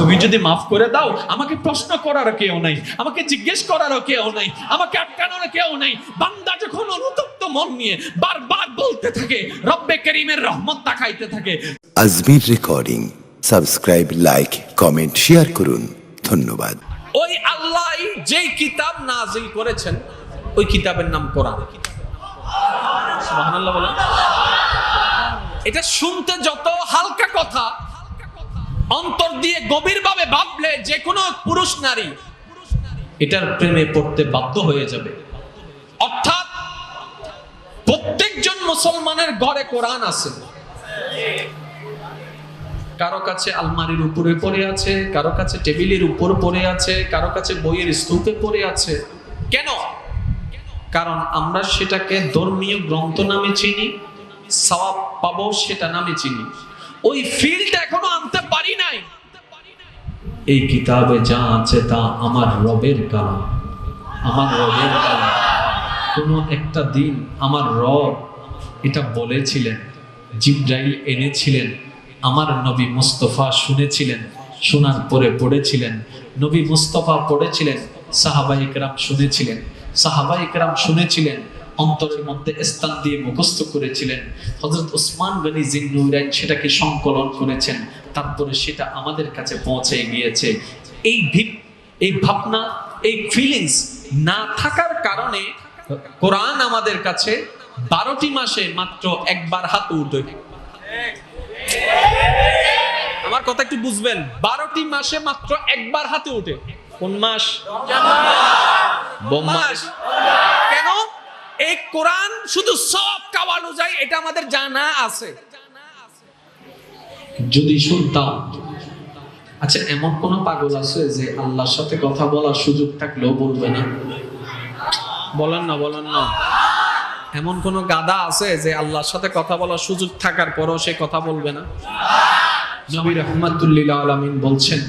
তুমি যদি মাফ করে দাও আমাকে প্রশ্ন করার কেউ নাই আমাকে জিজ্ঞেস করার কেউ নাই আমাকে আটকানোর কেউ নাই। বান্দা যখন অনুতপ্ত মন নিয়ে বারবার বলতে থাকে রব্বে করিমের রহমত তাকাইতে থাকে। Ajmir recording subscribe like comment share করুন। ধন্যবাদ। ওই আল্লাহ যেই কিতাব নাজিল করেছেন ওই কিতাবের নাম কোরআন। এটা শুনতে যত হালকা কথা অন্তর দিয়ে গভীরভাবে ভাবলে যে কোনো পুরুষ নারী এটার প্রেমে পড়তে বাধ্য হয়ে যাবে। অর্থাৎ প্রত্যেকজন মুসলমানের ঘরে কোরআন আছে। কারও কাছে আলমারির উপরে পড়ে আছে, কারও কাছে টেবিলের উপর পড়ে আছে, কারও কাছে বইয়ের স্তূপে পড়ে আছে। কেন? কারণ আমরা সেটাকে ধর্মীয় গ্রন্থ নামে চিনি সওয়াব পাবো সেটা নামে চিনি। ওই ফিল্ড এখনও এই কিতাবে যা আছে তা আমার রবের কালাম। আমার রবের কালাম। কোনো একটা দিন আমার রব এটা বলেছিলেন, জিব্রাইল এনেছিলেন, আমার নবী মুস্তফা শুনেছিলেন, শোনার পরে পড়েছিলেন, নবী মুস্তফা পড়েছিলেন সাহাবা ইকরাম শুনেছিলেন সাহাবা ইকরাম শুনেছিলেন অন্তরের মধ্যে স্থান দিয়ে মুখস্থ করেছিলেন। হজরত ওসমান গনি জিন্নুরাইন সেটাকে সংকলন করেছেন। তারপরে সেটা আমাদের কাছে পৌঁছে গিয়েছে। এই এই ভাবনা, এই ফিলিংস না থাকার কারণে কোরআন আমাদের কাছে বারোটি মাসে মাত্র একবার হাত উঠে আমার কথা একটু বুঝবেন। বারোটি মাসে মাত্র একবার হাতে উঠে। কোন মাস? মাস এই কোরআন শুধু সব কাওয়ানো যায় এটা আমাদের জানা আছে। যদি শুনতাম আচ্ছা এমন কোন পাগল আছে যে আল্লাহর সাথে কথা বলার সুযোগ থাকলেও বলবে না? বলেন না বলেন না। এমন কোন গাদা আছে যে আল্লাহর সাথে কথা বলার সুযোগ থাকার পরও সে কথা বলবে না? নবী রহমাতুল্লিল আলমিন বলছেন,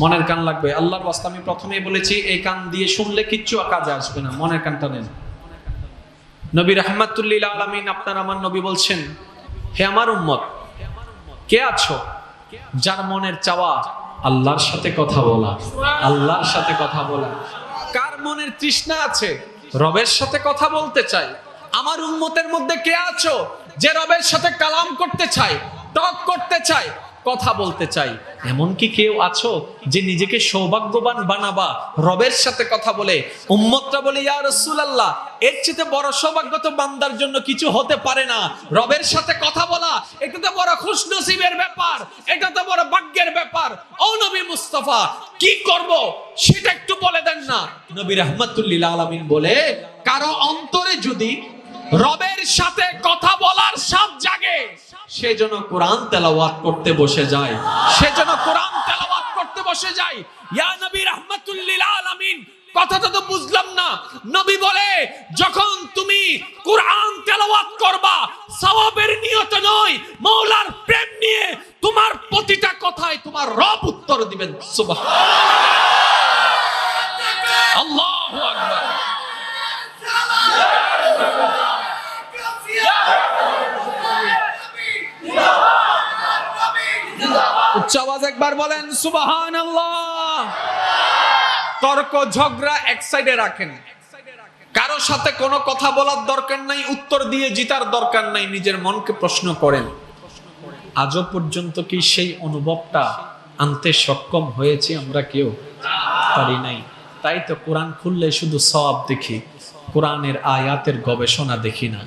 মনের কান লাগবে। আল্লাহর বাস্তা আমি প্রথমেই বলেছি, এই কান দিয়ে শুনলে কিচ্ছু কাজে আসবে না, মনের কানটা নেন। নবী রহমাতুল্লিল আলমিন আপনার আমার নবী বলছেন, হে আমার উম্মত, কে আছো যার মনের চাওয়া আল্লাহর সাথে কথা বলা, আল্লাহর সাথে কথা বলা? কার মনের তৃষ্ণা আছে? রবের সাথে কথা বলতে চাই। আমার উম্মতের মধ্যে কে আছো যে রবের সাথে কালাম করতে চাই টক করতে চাই কথা বলতে চাই। এমন কি কেউ আছো যে নিজেকে সৌভাগ্যবান বানাবা, রবের সাথে কথা বলে। উম্মতরা বলে, ইয়া রাসূলুল্লাহ, এর চেয়ে বড় সৌভাগ্য তো বান্দার জন্য কিছু হতে পারে না। রবের সাথে কথা বলা, এটা তো বড় খুশনসিবের ব্যাপার, এটা তো বড় ভাগ্যের ব্যাপার। ও নবী মুস্তাফা, কি করব সেটা একটু বলে দেন না। নবী রাহমাতুল্লিল আলামিন বলে, কারও অন্তরে যদি রবের সাথে কথা বলার সাপ জাগে। সে যেন কোরআন তেলাওয়াত করতে বসে যায়। সে যেন কোরআন তেলাওয়াত করতে বসে যায়। ইয়া নবী রাহমাতুল্লিল আলামিন কথাটা তো বুঝলাম না। নবী বলে, যখন তুমি কোরআন তেলাওয়াত করবা, সওয়াবের নিয়ত নয় মৌলার প্রেম নিয়ে তোমার প্রতিটা কথায় তোমার রব উত্তর দিবেন। সুবহান আল্লাহু একবার বলেন সুবাহান তর্ক, ঝগড়া এক সাইডে রাখেন। কারও সাথে কোনো কথা বলার দরকার নাই, উত্তর দিয়ে জিতার দরকার নাই, নিজের মনকে প্রশ্ন করেন। আজও পর্যন্ত কি সেই অনুভবটা আনতে সক্ষম হয়েছি আমরা কেউ? পারি নাই। তাই তো কোরআন খুললে শুধু সওয়াব দেখি, কোরআনের আয়াতের গবেষণা দেখি না।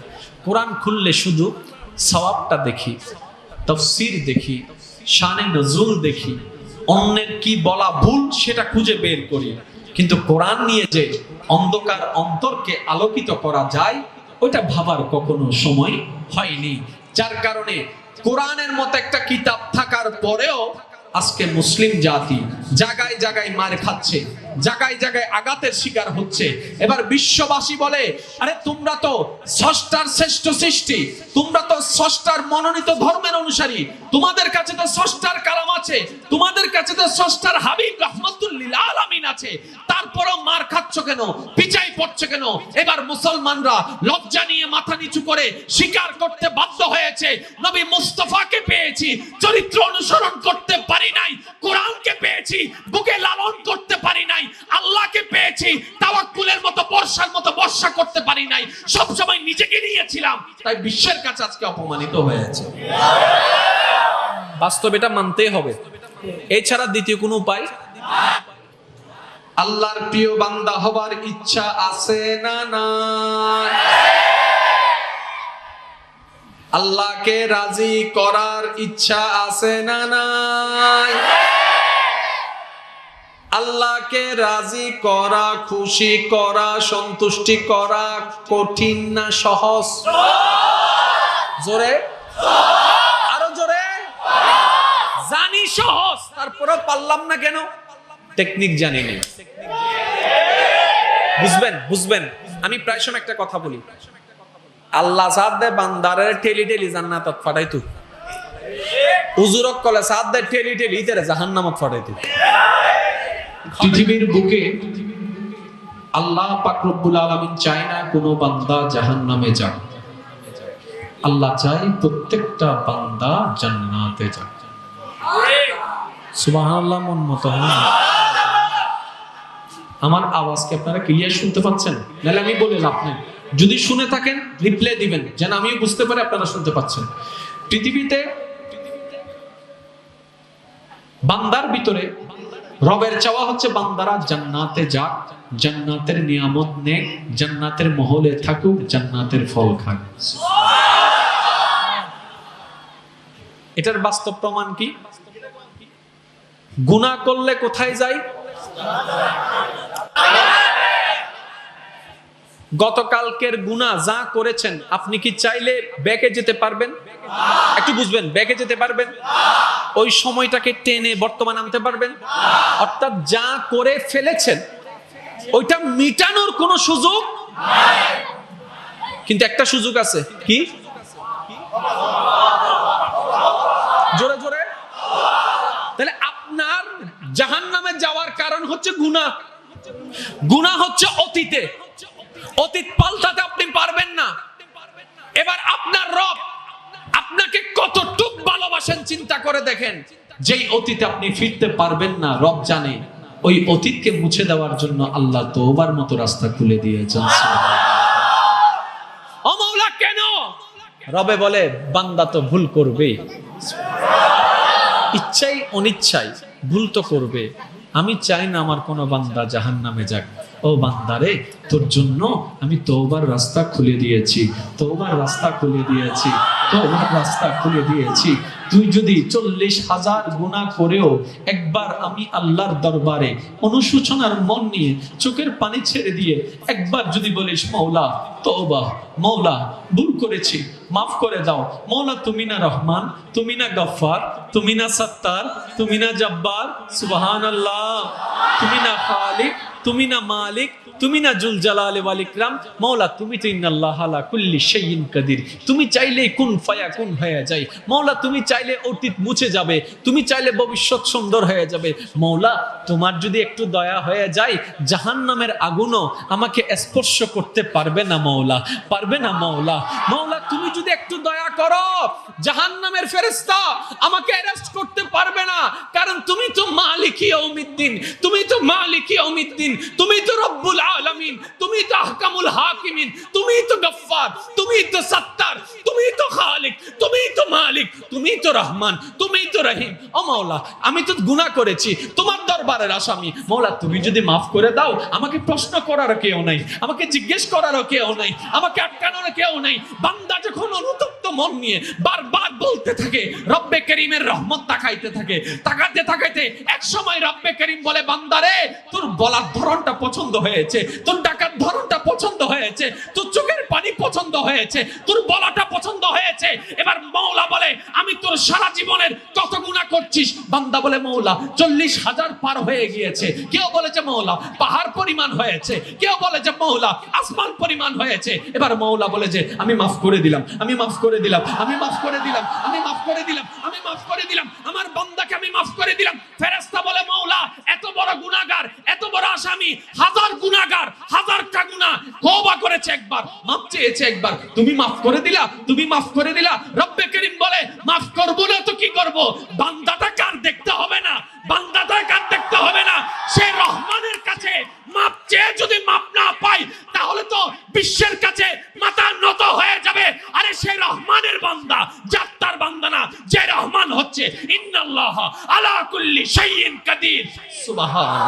কোরআন খুললে শুধু সওয়াবটা দেখি, তফসির দেখি শানে নজরুল দেখি, অন্যের কি বলা ভুল সেটা খুঁজে বের করি। কিন্তু কোরআন নিয়ে যে অন্ধকার অন্তরকে আলোকিত করা যায়, ওইটা ভাবার কখনো সময় হয়নি। যার কারণে কোরআনের মতো একটা কিতাব থাকার পরেও আজকে মুসলিম জাতি জায়গায় জায়গায় মার খাচ্ছে। জায়গায় জায়গায় আঘাতের শিকার হচ্ছে। এবার বিশ্ববাসী বলে, আরে, তোমরা তো ষষ্ঠার শ্রেষ্ঠ সৃষ্টি, তোমরা তো ষষ্ঠার মনোনীত ধর্মের অনুসারী, তোমাদের কাছে তো ষষ্ঠার কালাম আছে, তোমাদের কাছে তো ষষ্ঠার হাবিব রহমতুল্লিল আলামিন আছে, তারপরও মার খাচ্ছ কেন পিছাই পড়ছে কেন? এবার মুসলমানরা লজ্জা নিয়ে মাথা নিচু করে স্বীকার করতে বাধ্য হয়েছে, নবী মুস্তফাকে পেয়েছি, চরিত্র অনুসরণ করতে পারি নাই, কোরআনকে পেয়েছি, বুকে লালন করতে পারি নাই আল্লাহকে পেয়েছি তাওয়াক্কুলের মতো বর্ষার মতো বর্ষা করতে পারি নাই। সব সময় নিজেকে নিয়েছিলাম তাই বিশ্বের কাছে আজকে অপমানিত হয়েছে বাস্তব এটা মানতেই হবে। এছাড়া দ্বিতীয় কোনো উপায়? আল্লাহর প্রিয় বান্দা হবার ইচ্ছা আছে না নাই? আল্লাহকে রাজি করার ইচ্ছা আছে না নাই? আল্লাহকে রাজি করা, খুশি করা, সন্তুষ্টি করা কঠিন না, সহজ? জোরে? আরও জোরে? জানি সহজ। তারপরে পারলাম না কেন? টেকনিক জানি নেই। বুঝবেন বুঝবেন। আমি প্রায় সময় একটা কথা বলি। আল্লাহ সাদ দে বান্দারে ঠেলি ঠেলি জান্নাতত ফাটাইতু উজুরক কলে সাদ দে ঠেলি ঠেলি ইতারে জাহান্নামত ফাটাইতু পৃথিবীর বুকে আল্লাহ পাক রব্বুল আলামিন চায় না কোনো বান্দা জাহান্নামে যাক। আল্লাহ চায় প্রত্যেকটা বান্দা জান্নাতে যাক। আমার আওয়াজকে আপনারা ক্লিয়ার শুনতে পাচ্ছেন? নাহলে আমি বলে লাভ যদি শুনে থাকেন রিপ্লাই দিবেন, যেন আমিও বুঝতে পারি আপনারা শুনতে পাচ্ছেন। পৃথিবীতে বান্দার ভিতরে রবের চাওয়া হচ্ছে বান্দারা জান্নাতে যাক, জান্নাতের নিয়ামত নে জান্নাতের মহলে থাকুক, জান্নাতের ফল খাক। এটার বাস্তব প্রমাণ কি? গুনাহ করলে কোথায় যায়? গতকালকের গুণা যা করেছেন, আপনি কি চাইলে ব্যাকে যেতে পারবেন? একটু বুঝবেন ব্যাকে যেতে পারবেন? ওই সময়টাকে টেনে বর্তমান আনতে পারবেন? অর্থাৎ যা করে ফেলেছেন, ওইটা মিটানোর কোনো সুযোগ কিন্তু একটা সুযোগ আছে, কি? জোরে জোরে। তাহলে আপনার জাহান নামে যাওয়ার কারণ হচ্ছে গুনাহ। গুনাহ হচ্ছে অতীতে। অতীত পাল্টাতে আপনি পারবেন না। এবার আপনার রব ভালোবাসেন চিন্তা করে দেখেন। যেই অতীতে আপনি ফিরতে পারবেন না রব জানে ওই অতীতকে মুছে দেওয়ার জন্য আল্লাহ তোবার মতো রাস্তা খুলে দিয়েছেন ও কেন? রবে বলে বান্দা তো ভুল করবে। ইচ্ছাই অনিচ্ছাই ভুল তো করবে। আমি চাই না আমার কোনো বান্দা জাহান নামে যাক। ও বান্দারে তোর জন্য আমি তোবার রাস্তা খুলে দিয়েছি তোবার রাস্তা খুলে দিয়েছি। তোবার রাস্তা খুলে দিয়েছি। তুই যদি চল্লিশ হাজার গুণা করেও একবার আমি আল্লাহর দরবারে অনুশোচনার মন নিয়ে চোখের পানি ছেড়ে দিয়ে একবার যদি বলিস, মৌলা তোবা মৌলা, ভুল করেছি, মাফ করে দাও। মৌলা, তুমি না রহমান, তুমি না গফফার, তুমি না সত্তার, তুমি না জব্বার সুবহান আল্লাহ তুমি না খালিক, তুমি না মালিক, তুমি না জুল জালাল ওয়াল ইকরাম। তুমি তো ইন্নাল্লাহ আলা কুল্লি শাইইন কাদির। তুমি চাইলেই কুন ফায়া কুন হয়ে যায়? মৌলা, তুমি চাইলে অতীত মুছে যাবে, তুমি চাইলে ভবিষ্যৎ সুন্দর হয়ে যাবে। মৌলা, তোমার যদি একটু দয়া হয়ে যায়, জাহান্নামের আগুনও আমাকে স্পর্শ করতে পারবে না মৌলা, পারবে না মৌলা। মৌলা, তুমি যদি একটু দয়া করো, জাহান্নামের ফেরেস্তা আমাকে অ্যারেস্ট করতে পারবে না, কারণ তুমি তো মালিকি ইয়াউমিদ্দিন, তুমি তো মালিকি ইয়াউমিদ্দিন, তুমি তো রব্বুল আলামিন তুমি তো আহকামুল হাকিমিন, তুমি তো গফফার, তুমি তো সত্তার, তুমি তো খালিক, তুমি তো মালিক, তুমি তো রহমান, তুমি তো রহিম। ও মাওলা, আমি তো গুনাহ করেছি, তোমার দরবারের আসামি। মাওলা, তুমি যদি মাফ করে দাও, আমাকে প্রশ্ন করার কেউ নাই, আমাকে জিজ্ঞেস করারও কেউ নাই, আমাকে আটকানোর কেউ নাই। বান্দা যখন অনুতপ্ত মন নিয়ে বারবার বলতে থাকে, রব্বে করিমের রহমত তাকাইতে থাকে তাকাতে তাকাইতে এক সময় রব্বে করিম বলে বান্দারে তোর বলার ধরনটা পছন্দ হয়েছে, তোর ডাকার ধরনটা পছন্দ হয়েছে তোর চোখের পানি পছন্দ হয়েছে তোর বলাটা পছন্দ হয়েছে। এবার মৌলা বলে, আমি তোর সারা জীবনের কত গুণা করছিস? বান্দা বলে মৌলা চল্লিশ হাজার পার হয়ে গিয়েছে। কেউ বলে যে মৌলা পাহাড় পরিমাণ হয়েছে। কেউ বলে যে মৌলা আসমান পরিমাণ হয়েছে। এবার মৌলা বলে যে, আমি মাফ করে দিলাম, আমি মাফ করে দিলাম, আমি মাফ করে দিলাম, আমি মাফ করে দিলাম, আমি মাফ করে দিলাম, আমার বান্দাকে আমি মাফ করে দিলাম। ফেরেশতা বলে মৌলা এত বড় গুনাহগার, এত বড় আসামি, হাজার গুনাহগার, হাজারটা গুনাহ তওবা করেছে একবার মাফ চেয়েছে একবার। তুমি মাফ করে দিলা, তুমি মাফ করে দিলা। রব্বে করিম বলে, মাফ করব না তো কি করব? বান্দাটা কার দেখতে হবে না? বান্দাটা কার দেখতে হবে না? সে রহমানের কাছে মাপ চেয়ে যদি মাপ না পাই তাহলে তো বিশ্বের কাছে মাথা নত হয়ে যাবে। আরে সে রহমানের বান্দা যাত্রার বান্দা না, যে রহমান হচ্ছে। ইন্নাল্লাহ আলা কুল্লি শাইইন কাদির। সুবহান।